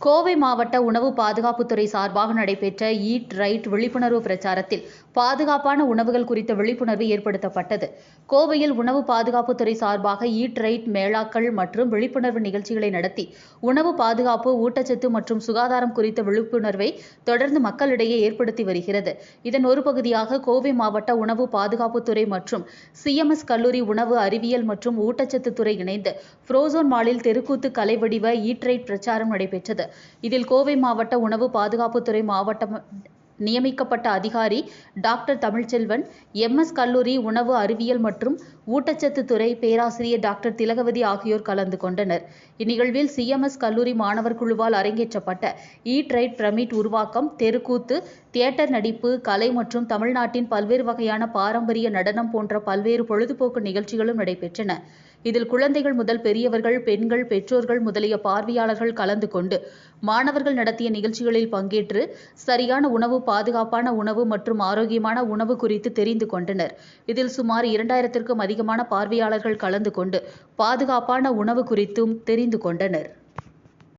கோவை மாவட்ட உணவு பாதுகாப்புத்துறை சார்பாக நடைபெற்ற ஈட் ரைட் விழிப்புணர்வு பிரச்சாரத்தில் பாதுகாப்பான உணவுகள் குறித்த விழிப்புணர்வு ஏற்படுத்தப்பட்டது. கோவையில் உணவு பாதுகாப்புத்துறை சார்பாக ஈட் ரைட் மேளாக்கள் மற்றும் விழிப்புணர்வு நிகழ்ச்சிகளை நடத்தி உணவு பாதுகாப்பு ஊட்டச்சத்து மற்றும் சுகாதாரம் குறித்த விழிப்புணர்வை தொடர்ந்து மக்களிடையே ஏற்படுத்தி வருகிறது. இதன் ஒரு பகுதியாக கோவை மாவட்ட உணவு பாதுகாப்புத்துறை மற்றும் சிஎம்எஸ் கல்லூரி உணவு அறிவியல் மற்றும் ஊட்டச்சத்து துறை இணைந்து புரோசோன் மாலில் தெருக்கூத்து கலை வடிவ ஈட் ரைட் பிரச்சாரம் நடைபெற்றது. இதில் கோவை மாவட்ட உணவு பாதுகாப்புத்துறை மாவட்ட நியமிக்கப்பட்ட அதிகாரி டாக்டர் தமிழ்ச்செல்வன் எம்எஸ் கல்லூரி உணவு அறிவியல் மற்றும் ஊட்டச்சத்து துறை பேராசிரியர் டாக்டர் திலகவதி ஆகியோர் கலந்து கொண்டனர். இந்நிகழ்வில் சிஎம்எஸ் கல்லூரி மாணவர் குழுவால் அரங்கேற்றப்பட்ட ஈட் ரைட் பிரமிட் உருவாக்கம் தெருக்கூத்து தியேட்டர் நடிப்பு கலை மற்றும் தமிழ்நாட்டின் பல்வேறு வகையான பாரம்பரிய நடனம் போன்ற பல்வேறு பொழுதுபோக்கு நிகழ்ச்சிகளும் நடைபெற்றன. இதில் குழந்தைகள் முதல் பெரியவர்கள் பெண்கள் பெற்றோர்கள் முதலிய பார்வையாளர்கள் கலந்து கொண்டு மாணவர்கள் நடத்திய நிகழ்ச்சிகளில் பங்கேற்று சரியான உணவு பாதுகாப்பான உணவு மற்றும் ஆரோக்கியமான உணவு குறித்து தெரிந்து கொண்டனர். இதில் சுமார் இரண்டாயிரத்திற்கும் அதிகமான பார்வையாளர்கள் கலந்து கொண்டு பாதுகாப்பான உணவு குறித்தும் தெரிந்து கொண்டனர்.